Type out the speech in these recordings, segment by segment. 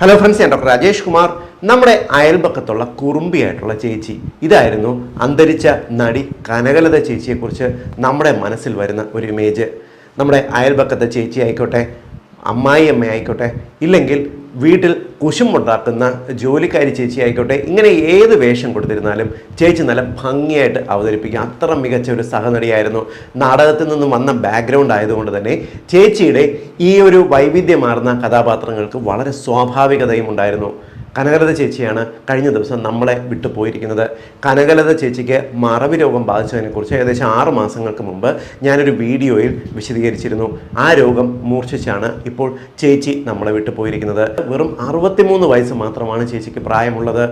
Hello friends ഞാൻ doctor Rajesh Kumar നമ്മുടെ അയൽപക്കത്തുള്ള കുറുമ്പിയായിട്ടുള്ള ചേച്ചി. ഇതായിരുന്നു അന്തരിച്ച നടി കനകലത ചേച്ചിയെക്കുറിച്ച് നമ്മുടെ മനസ്സിൽ വരുന്ന ഒരു ഇമേജ് നമ്മുടെ അയൽപക്കത്തെ ചേച്ചി ആയിക്കോട്ടെ അമ്മായി അമ്മ ആയിക്കോട്ടെ ഇല്ലെങ്കിൽ വീട്ടിൽ കുശുമുണ്ടാക്കുന്ന ജോലിക്കാരി ചേച്ചി ആയിക്കോട്ടെ ഇങ്ങനെ ഏത് വേഷം കൊടുത്തിരുന്നാലും ചേച്ചി നല്ല ഭംഗിയായിട്ട് അവതരിപ്പിക്കുക അത്ര മികച്ച ഒരു സഹനടിയായിരുന്നു. നാടകത്തിൽ നിന്നും വന്ന ബാക്ക്ഗ്രൗണ്ട് ആയതുകൊണ്ട് തന്നെ ചേച്ചിയുടെ ഈ ഒരു വൈവിധ്യമാർന്ന കഥാപാത്രങ്ങൾക്ക് വളരെ സ്വാഭാവികതയും ഉണ്ടായിരുന്നു. കനകലത ചേച്ചിയാണ് കഴിഞ്ഞ ദിവസം നമ്മളെ വിട്ടു പോയിരിക്കുന്നത്. കനകലത ചേച്ചിക്ക് മറവി രോഗം ബാധിച്ചതിനെക്കുറിച്ച് ഏകദേശം ആറ് മാസങ്ങൾക്ക് മുമ്പ് ഞാനൊരു വീഡിയോയിൽ വിശദീകരിച്ചിരുന്നു. ആ രോഗം മൂർച്ഛിച്ചാണ് ഇപ്പോൾ ചേച്ചി നമ്മളെ വിട്ടു പോയിരിക്കുന്നത്. വെറും അറുപത്തിമൂന്ന് വയസ്സ് മാത്രമാണ് ചേച്ചിക്ക് പ്രായമുള്ളത്.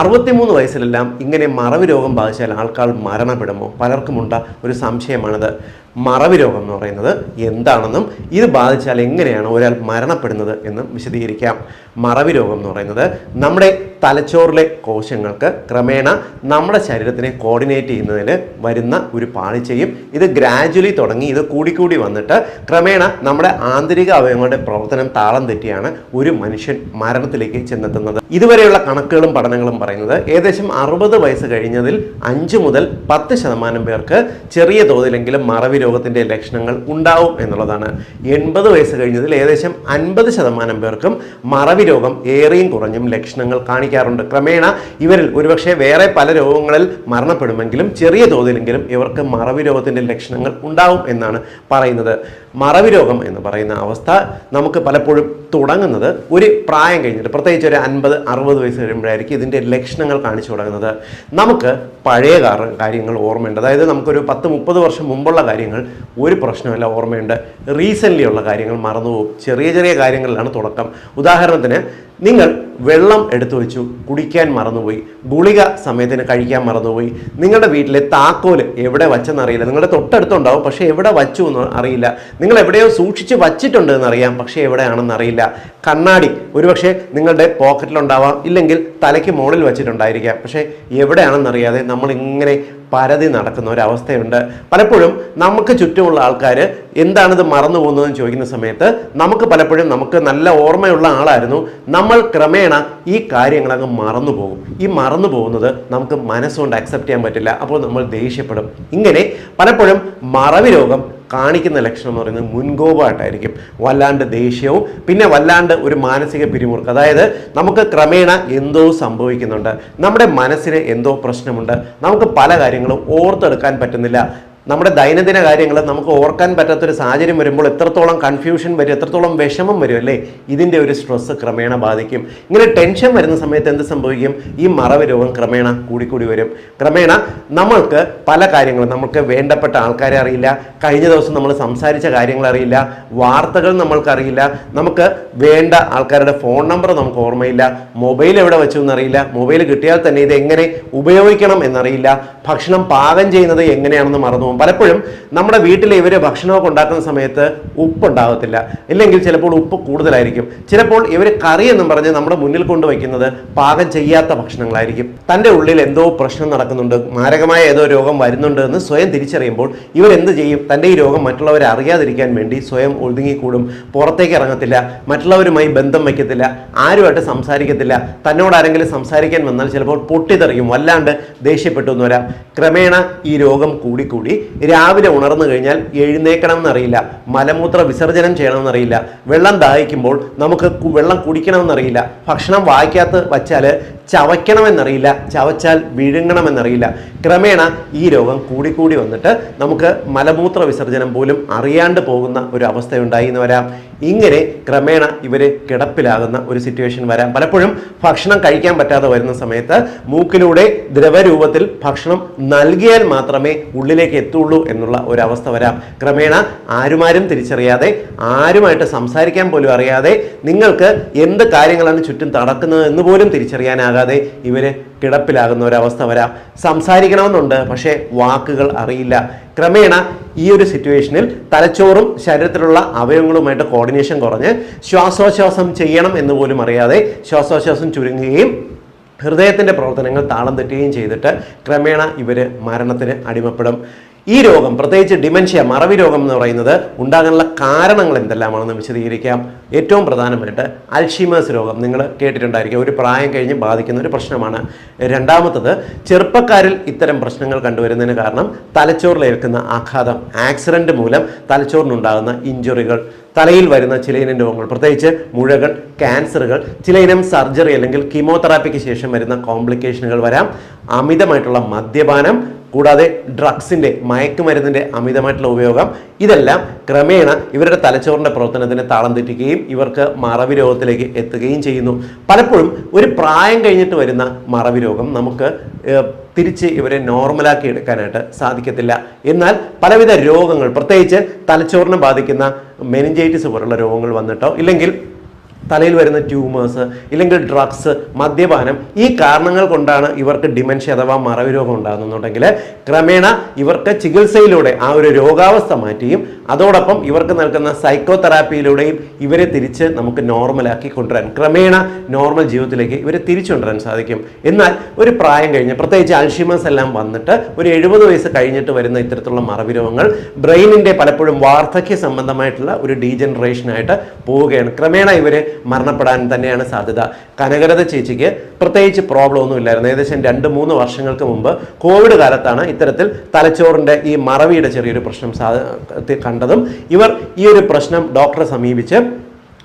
അറുപത്തിമൂന്ന് വയസ്സിലെല്ലാം ഇങ്ങനെ മറവി രോഗം ബാധിച്ചാൽ ആൾക്കാർ മരണപ്പെടുമോ? പലർക്കുമുണ്ട ഒരു സംശയമാണിത്. മറവി രോഗം എന്ന് പറയുന്നത് എന്താണെന്നും ഇത് ബാധിച്ചാൽ എങ്ങനെയാണ് ഒരാൾ മരണപ്പെടുന്നത് എന്നും വിശദീകരിക്കാം. മറവി രോഗം എന്ന് പറയുന്നത് നമ്മുടെ തലച്ചോറിലെ കോശങ്ങൾക്ക് ക്രമേണ നമ്മുടെ ശരീരത്തിനെ കോർഡിനേറ്റ് ചെയ്യുന്നതിൽ വരുന്ന ഒരു പാളിച്ചയും ഇത് ഗ്രാജുവലി തുടങ്ങി ഇത് കൂടിക്കൂടി വന്നിട്ട് ക്രമേണ നമ്മുടെ ആന്തരിക അവയവങ്ങളുടെ പ്രവർത്തനം താളം തെറ്റിയാണ് ഒരു മനുഷ്യൻ മരണത്തിലേക്ക് ചെന്നെത്തുന്നത്. ഇതുവരെയുള്ള കണക്കുകളും പഠനങ്ങളും പറയുന്നത് ഏകദേശം അറുപത് വയസ്സ് കഴിഞ്ഞതിൽ അഞ്ച് മുതൽ പത്ത് ശതമാനം പേർക്ക് ചെറിയ തോതിലെങ്കിലും മറവി രോഗത്തിന്റെ ലക്ഷണങ്ങൾ ഉണ്ടാവും എന്നുള്ളതാണ്. എൺപത് വയസ്സ് കഴിഞ്ഞതിൽ ഏകദേശം അൻപത് ശതമാനം പേർക്കും മറവി രോഗം ഏറെയും കുറഞ്ഞും ലക്ഷണങ്ങൾ കാണിക്കാറുണ്ട്. ക്രമേണ ഇവരിൽ ഒരുപക്ഷെ വേറെ പല രോഗങ്ങളിൽ മരണപ്പെടുമെങ്കിലും ചെറിയ തോതിലെങ്കിലും ഇവർക്ക് മറവി രോഗത്തിന്റെ ലക്ഷണങ്ങൾ ഉണ്ടാവും എന്നാണ് പറയുന്നത്. മറവി രോഗം എന്ന് പറയുന്ന അവസ്ഥ നമുക്ക് പലപ്പോഴും തുടങ്ങുന്നത് ഒരു പ്രായം കഴിഞ്ഞിട്ട് പ്രത്യേകിച്ച് ഒരു അൻപത് അറുപത് വയസ്സ് കഴിയുമ്പോഴായിരിക്കും ഇതിന്റെ ലക്ഷണങ്ങൾ കാണിച്ചു തുടങ്ങുന്നത്. നമുക്ക് പഴയ കാര്യങ്ങൾ ഓർമ്മയുണ്ട്. അതായത് നമുക്കൊരു പത്ത് മുപ്പത് വർഷം മുമ്പുള്ള കാര്യങ്ങൾ ഒരു പ്രശ്നമല്ല ഓർമ്മയുണ്ട്. റീസെന്റ്ലി ഉള്ള കാര്യങ്ങൾ മറന്നുപോകും. ചെറിയ ചെറിയ കാര്യങ്ങളിലാണ് തുടക്കം. ഉദാഹരണത്തിന് നിങ്ങൾ വെള്ളം എടുത്തു വെച്ചു കുടിക്കാൻ മറന്നുപോയി ഗുളിക സമയത്തിന് കഴിക്കാൻ മറന്നുപോയി. നിങ്ങളുടെ വീട്ടിലെ താക്കോൽ എവിടെ വച്ചെന്നറിയില്ല നിങ്ങളുടെ തൊട്ടടുത്തുണ്ടാവും പക്ഷേ എവിടെ വച്ചു എന്ന് അറിയില്ല. നിങ്ങൾ എവിടെയോ സൂക്ഷിച്ച് വച്ചിട്ടുണ്ട് എന്നറിയാം പക്ഷേ എവിടെയാണെന്ന് അറിയില്ല. കണ്ണാടി ഒരുപക്ഷെ നിങ്ങളുടെ പോക്കറ്റിലുണ്ടാവാം ഇല്ലെങ്കിൽ തലയ്ക്ക് മുകളിൽ വെച്ചിട്ടുണ്ടായിരിക്കാം. പക്ഷേ എവിടെയാണെന്നറിയാതെ നമ്മൾ ഇങ്ങനെ പരതി നടക്കുന്ന ഒരവസ്ഥയുണ്ട് പലപ്പോഴും നമുക്ക് ചുറ്റുമുള്ള ആൾക്കാർ എന്താണിത് മറന്നു പോകുന്നതെന്ന് ചോദിക്കുന്ന സമയത്ത് നമുക്ക് പലപ്പോഴും നമുക്ക് നല്ല ഓർമ്മയുള്ള ആളായിരുന്നു. നമ്മൾ ക്രമേണ ഈ കാര്യങ്ങളങ്ങ് മറന്നു പോകും. ഈ മറന്നു പോകുന്നത് നമുക്ക് മനസ്സുകൊണ്ട് അക്സെപ്റ്റ് ചെയ്യാൻ പറ്റില്ല. അപ്പോൾ നമ്മൾ ദേഷ്യപ്പെടും. ഇങ്ങനെ പലപ്പോഴും മറവി രോഗം കാണിക്കുന്ന ലക്ഷണം എന്ന് പറയുന്നത് മുൻകോപമായിട്ടായിരിക്കും വല്ലാണ്ട് ദേഷ്യവും പിന്നെ വല്ലാണ്ട് ഒരു മാനസിക പിരിമുറുക്ക്. അതായത് നമുക്ക് ക്രമേണ എന്തോ സംഭവിക്കുന്നുണ്ട്. നമ്മുടെ മനസ്സിന് എന്തോ പ്രശ്നമുണ്ട്. നമുക്ക് പല കാര്യങ്ങളും ഓർത്തെടുക്കാൻ പറ്റുന്നില്ല. നമ്മുടെ ദൈനംദിന കാര്യങ്ങൾ നമുക്ക് ഓർക്കാൻ പറ്റാത്തൊരു സാഹചര്യം വരുമ്പോൾ എത്രത്തോളം കൺഫ്യൂഷൻ വരും എത്രത്തോളം വിഷമം വരും അല്ലേ? ഇതിന്റെ ഒരു സ്ട്രെസ്സ് ക്രമേണ ബാധിക്കും. ഇങ്ങനെ ടെൻഷൻ വരുന്ന സമയത്ത് എന്ത് സംഭവിക്കും? ഈ മറവ് രോഗം ക്രമേണ കൂടിക്കൂടി വരും. ക്രമേണ നമ്മൾക്ക് പല കാര്യങ്ങളും നമുക്ക് വേണ്ടപ്പെട്ട ആൾക്കാരെ അറിയില്ല കഴിഞ്ഞ ദിവസം നമ്മൾ സംസാരിച്ച കാര്യങ്ങൾ അറിയില്ല വാർത്തകൾ നമ്മൾക്കറിയില്ല നമുക്ക് വേണ്ട ആൾക്കാരുടെ ഫോൺ നമ്പർ നമുക്ക് ഓർമ്മയില്ല മൊബൈൽ എവിടെ വെച്ചു എന്നറിയില്ല മൊബൈൽ കിട്ടിയാൽ തന്നെ ഇത് എങ്ങനെ ഉപയോഗിക്കണം എന്നറിയില്ല ഭക്ഷണം പാകം ചെയ്യുന്നത് എങ്ങനെയാണെന്ന് മറന്നു പോകും പലപ്പോഴും നമ്മുടെ വീട്ടിലെ ഇവർ ഭക്ഷണമൊക്കെ ഉണ്ടാക്കുന്ന സമയത്ത് ഉപ്പ് ഉണ്ടാകത്തില്ല ഇല്ലെങ്കിൽ ചിലപ്പോൾ ഉപ്പ് കൂടുതലായിരിക്കും. ചിലപ്പോൾ ഇവർ കറി എന്നും പറഞ്ഞ് നമ്മുടെ മുന്നിൽ കൊണ്ടുവയ്ക്കുന്നത് പാകം ചെയ്യാത്ത ഭക്ഷണങ്ങളായിരിക്കും. തന്റെ ഉള്ളിൽ എന്തോ പ്രശ്നം നടക്കുന്നുണ്ട്. മാരകമായ ഏതോ രോഗം വരുന്നുണ്ട് എന്ന് സ്വയം തിരിച്ചറിയുമ്പോൾ ഇവർ എന്ത് ചെയ്യും? തന്റെ ഈ രോഗം മറ്റുള്ളവരെ അറിയാതിരിക്കാൻ വേണ്ടി സ്വയം ഒതുങ്ങിക്കൂടും. പുറത്തേക്ക് ഇറങ്ങത്തില്ല. മറ്റുള്ളവരുമായി ബന്ധം വയ്ക്കത്തില്ല. ആരുമായിട്ട് സംസാരിക്കത്തില്ല. തന്നോട് ആരെങ്കിലും സംസാരിക്കാൻ വന്നാൽ ചിലപ്പോൾ പൊട്ടിത്തെറിയും. വല്ലാണ്ട് ദേഷ്യപ്പെട്ടു എന്ന് വരാം. ക്രമേണ ഈ രോഗം കൂടിക്കൂടി രാവിലെ ഉണർന്നു കഴിഞ്ഞാൽ എഴുന്നേക്കണം എന്നറിയില്ല മലമൂത്ര വിസർജനം ചെയ്യണമെന്നറിയില്ല. വെള്ളം ദാഹിക്കുമ്പോൾ നമുക്ക് വെള്ളം കുടിക്കണം എന്നറിയില്ല ഭക്ഷണം വായിക്കാത്ത വച്ചാൽ ചവയ്ക്കണമെന്നറിയില്ല ചവച്ചാൽ വിഴുങ്ങണമെന്നറിയില്ല. ക്രമേണ ഈ രോഗം കൂടിക്കൂടി വന്നിട്ട് നമുക്ക് മലമൂത്ര വിസർജനം പോലും അറിയാണ്ട് പോകുന്ന ഒരു അവസ്ഥയുണ്ടായി എന്ന് വരാം. ഇങ്ങനെ ക്രമേണ ഇവർ കിടപ്പിലാകുന്ന ഒരു സിറ്റുവേഷൻ വരാം. പലപ്പോഴും ഭക്ഷണം കഴിക്കാൻ പറ്റാതെ വരുന്ന സമയത്ത് മൂക്കിലൂടെ ദ്രവരൂപത്തിൽ ഭക്ഷണം നൽകിയാൽ മാത്രമേ ഉള്ളിലേക്ക് എത്തുള്ളൂ എന്നുള്ള ഒരവസ്ഥ വരാം. ക്രമേണ ആരുമാരും തിരിച്ചറിയാതെ ആരുമായിട്ട് സംസാരിക്കാൻ പോലും അറിയാതെ നിങ്ങൾക്ക് എന്ത് കാര്യങ്ങളാണ് ചുറ്റും നടക്കുന്നത് എന്ന് പോലും തിരിച്ചറിയാനാകാതെ ഇവർ കിടപ്പിലാകുന്ന ഒരവസ്ഥ വരാം. സംസാരിക്കണമെന്നുണ്ട് പക്ഷേ വാക്കുകൾ അറിയില്ല. ക്രമേണ ഈ ഒരു സിറ്റുവേഷനിൽ തലച്ചോറും ശരീരത്തിലുള്ള അവയവങ്ങളുമായിട്ട് കോർഡിനേഷൻ കുറഞ്ഞ് ശ്വാസോച്ഛ്വാസം ചെയ്യണം എന്ന് പോലും അറിയാതെ ശ്വാസോച്ഛ്വാസം ചുരുങ്ങുകയും ഹൃദയത്തിന്റെ പ്രവർത്തനങ്ങൾ താളം തെറ്റുകയും ചെയ്തിട്ട് ക്രമേണ ഇവർ മരണത്തിന് അടിമപ്പെടും. ഈ രോഗം പ്രത്യേകിച്ച് ഡിമെൻഷ്യ മറവി രോഗം എന്ന് പറയുന്നത് ഉണ്ടാകാനുള്ള കാരണങ്ങൾ എന്തെല്ലാമാണെന്ന് വിശദീകരിക്കാം. ഏറ്റവും പ്രധാനമായിട്ട് അൽഷിമേഴ്സ് രോഗം നിങ്ങൾ കേട്ടിട്ടുണ്ടായിരിക്കും. ഒരു പ്രായം കഴിഞ്ഞ് ബാധിക്കുന്ന ഒരു പ്രശ്നമാണ്. രണ്ടാമത്തത് ചെറുപ്പക്കാരിൽ ഇത്തരം പ്രശ്നങ്ങൾ കണ്ടുവരുന്നതിന് കാരണം തലച്ചോറിലേൽക്കുന്ന ആഘാതം ആക്സിഡന്റ് മൂലം തലച്ചോറിനുണ്ടാകുന്ന ഇഞ്ചുറികൾ തലയിൽ വരുന്ന ചിലയിനം രോഗങ്ങൾ പ്രത്യേകിച്ച് മുഴകൾ ക്യാൻസറുകൾ ചിലയിനം സർജറി അല്ലെങ്കിൽ കീമോതെറാപ്പിക്ക് ശേഷം വരുന്ന കോംപ്ലിക്കേഷനുകൾ വരാം. അമിതമായിട്ടുള്ള മദ്യപാനം കൂടാതെ ഡ്രഗ്സിന്റെ മയക്കുമരുന്നിന്റെ അമിതമായിട്ടുള്ള ഉപയോഗം ഇതെല്ലാം ക്രമേണ ഇവരുടെ തലച്ചോറിന്റെ പ്രവർത്തനത്തിന് താളം തെറ്റിക്കുകയും ഇവർക്ക് മറവി രോഗത്തിലേക്ക് എത്തുകയും ചെയ്യുന്നു. പലപ്പോഴും ഒരു പ്രായം കഴിഞ്ഞിട്ട് വരുന്ന മറവി രോഗം നമുക്ക് തിരിച്ച് ഇവരെ നോർമലാക്കി എടുക്കാനായിട്ട് സാധിക്കത്തില്ല. എന്നാൽ പലവിധ രോഗങ്ങൾ പ്രത്യേകിച്ച് തലച്ചോറിനെ ബാധിക്കുന്ന മെനിഞ്ചൈറ്റിസ് പോലുള്ള രോഗങ്ങൾ വന്നിട്ടോ ഇല്ലെങ്കിൽ തലയിൽ വരുന്ന ട്യൂമേഴ്സ് ഇല്ലെങ്കിൽ ഡ്രഗ്സ് മദ്യപാനം ഈ കാരണങ്ങൾ കൊണ്ടാണ് ഇവർക്ക് ഡിമെൻഷ്യ അഥവാ മറവി രോഗം ഉണ്ടാകുന്നുണ്ടെങ്കിൽ ക്രമേണ ഇവർക്ക് ചികിത്സയിലൂടെ ആ ഒരു രോഗാവസ്ഥ മാറ്റിയും അതോടൊപ്പം ഇവർക്ക് നൽകുന്ന സൈക്കോതെറാപ്പിയിലൂടെയും ഇവരെ തിരിച്ച് നമുക്ക് നോർമലാക്കി കൊണ്ടുവരാൻ ക്രമേണ നോർമൽ ജീവിതത്തിലേക്ക് ഇവരെ തിരിച്ചു കൊണ്ടുവരാൻ സാധിക്കും. എന്നാൽ ഒരു പ്രായം കഴിഞ്ഞ് പ്രത്യേകിച്ച് അൽഷിമേഴ്സ് എല്ലാം വന്നിട്ട് ഒരു എഴുപത് വയസ്സ് കഴിഞ്ഞിട്ട് വരുന്ന ഇത്തരത്തിലുള്ള മറവി രോഗങ്ങൾ ബ്രെയിനിന്റെ പലപ്പോഴും വാർദ്ധക്യ സംബന്ധമായിട്ടുള്ള ഒരു ഡീജനറേഷനായിട്ട് പോവുകയാണ്. ക്രമേണ ഇവർ മരണപ്പെടാൻ തന്നെയാണ് സാധ്യത. കനകരത ചേച്ചിക്ക് പ്രത്യേകിച്ച് പ്രോബ്ലം ഒന്നും ഇല്ലായിരുന്നു. ഏകദേശം രണ്ട് മൂന്ന് വർഷങ്ങൾക്ക് മുമ്പ് കോവിഡ് കാലത്താണ് ഇത്തരത്തിൽ തലച്ചോറിന്റെ ഈ മറവിയുടെ ചെറിയൊരു പ്രശ്നം സാ കണ്ടതും. ഇവർ ഈ ഒരു പ്രശ്നം ഡോക്ടറെ സമീപിച്ച്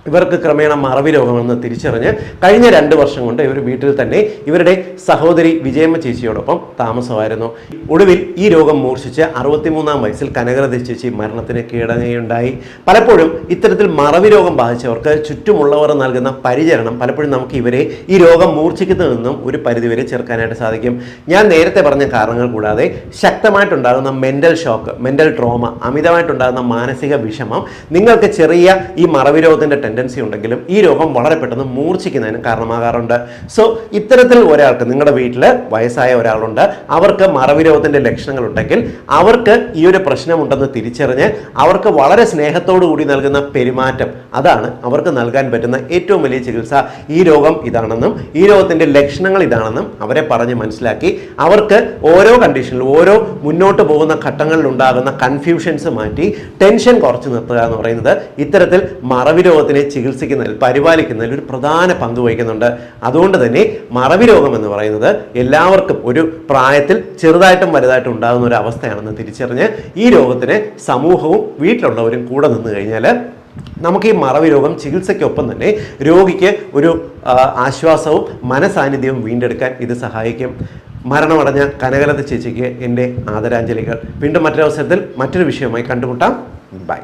ഇവർക്ക് ക്രമേണ മറവി രോഗമെന്ന് തിരിച്ചറിഞ്ഞ് കഴിഞ്ഞ രണ്ട് വർഷം കൊണ്ട് ഇവർ വീട്ടിൽ തന്നെ ഇവരുടെ സഹോദരി വിജയമ്മ ചേച്ചിയോടൊപ്പം താമസമായിരുന്നു. ഒടുവിൽ ഈ രോഗം മൂർച്ഛിച്ച് അറുപത്തിമൂന്നാം വയസ്സിൽ കനകരത ചേച്ചി മരണത്തിന് കീഴടങ്ങുകയുണ്ടായി. പലപ്പോഴും ഇത്തരത്തിൽ മറവി രോഗം ബാധിച്ചവർക്ക് ചുറ്റുമുള്ളവർ നൽകുന്ന പരിചരണം പലപ്പോഴും നമുക്ക് ഇവരെ ഈ രോഗം മൂർച്ഛിക്കുന്നതിൽ നിന്നും ഒരു പരിധിവരെ ചേർക്കാനായിട്ട് സാധിക്കും. ഞാൻ നേരത്തെ പറഞ്ഞ കാരണങ്ങൾ കൂടാതെ ശക്തമായിട്ടുണ്ടാകുന്ന മെന്റൽ ഷോക്ക് മെന്റൽ ട്രോമ അമിതമായിട്ടുണ്ടാകുന്ന മാനസിക വിഷമം നിങ്ങൾക്ക് ചെറിയ ഈ മറവി രോഗത്തിന്റെ ടെൻഡൻസി ഉണ്ടെങ്കിലും ഈ രോഗം വളരെ പെട്ടെന്ന് മൂർച്ഛിക്കുന്നതിന് കാരണമാകാറുണ്ട്. സോ ഇത്തരത്തിൽ ഒരാൾക്ക് നിങ്ങളുടെ വീട്ടിൽ വയസ്സായ ഒരാളുണ്ട് അവർക്ക് മറവി രോഗത്തിന്റെ ലക്ഷണങ്ങൾ ഉണ്ടെങ്കിൽ അവർക്ക് ഈ ഒരു പ്രശ്നമുണ്ടെന്ന് തിരിച്ചറിഞ്ഞ് അവർക്ക് വളരെ സ്നേഹത്തോടു കൂടി നൽകുന്ന പെരുമാറ്റം അതാണ് അവർക്ക് നൽകാൻ പറ്റുന്ന ഏറ്റവും വലിയ ചികിത്സ. ഈ രോഗം ഇതാണെന്നും ഈ രോഗത്തിന്റെ ലക്ഷണങ്ങൾ ഇതാണെന്നും അവരെ പറഞ്ഞ് മനസ്സിലാക്കി അവർക്ക് ഓരോ കണ്ടീഷനിലും ഓരോ മുന്നോട്ട് പോകുന്ന ഘട്ടങ്ങളിൽ ഉണ്ടാകുന്ന കൺഫ്യൂഷൻസ് മാറ്റി ടെൻഷൻ കുറച്ച് നിർത്തുക എന്ന് പറയുന്നത് ഇത്തരത്തിൽ മറവി രോഗത്തിനെ ചികിത്സിക്കുന്നതിൽ പരിപാലിക്കുന്നതിൽ ഒരു പ്രധാന പങ്ക് വഹിക്കുന്നുണ്ട്. അതുകൊണ്ട് തന്നെ മറവി രോഗം എന്ന് പറയുന്നത് എല്ലാവർക്കും ഒരു പ്രായത്തിൽ ചെറുതായിട്ടും വലുതായിട്ടും ഉണ്ടാകുന്ന ഒരു അവസ്ഥയാണെന്ന് തിരിച്ചറിഞ്ഞ് ഈ രോഗത്തിന് സമൂഹവും വീട്ടിലുള്ളവരും കൂടെ നിന്ന് കഴിഞ്ഞാൽ നമുക്ക് ഈ മറവി രോഗം ചികിത്സയ്ക്കൊപ്പം തന്നെ രോഗിക്ക് ഒരു ആശ്വാസവും മനസാന്നിധ്യവും വീണ്ടെടുക്കാൻ ഇത് സഹായിക്കും. മരണമടഞ്ഞ കനകലത ചേച്ചിക്ക് എന്റെ ആദരാഞ്ജലികൾ. വീണ്ടും മറ്റൊരവസരത്തിൽ മറ്റൊരു വിഷയവുമായി കണ്ടുമുട്ടാം. ബൈ.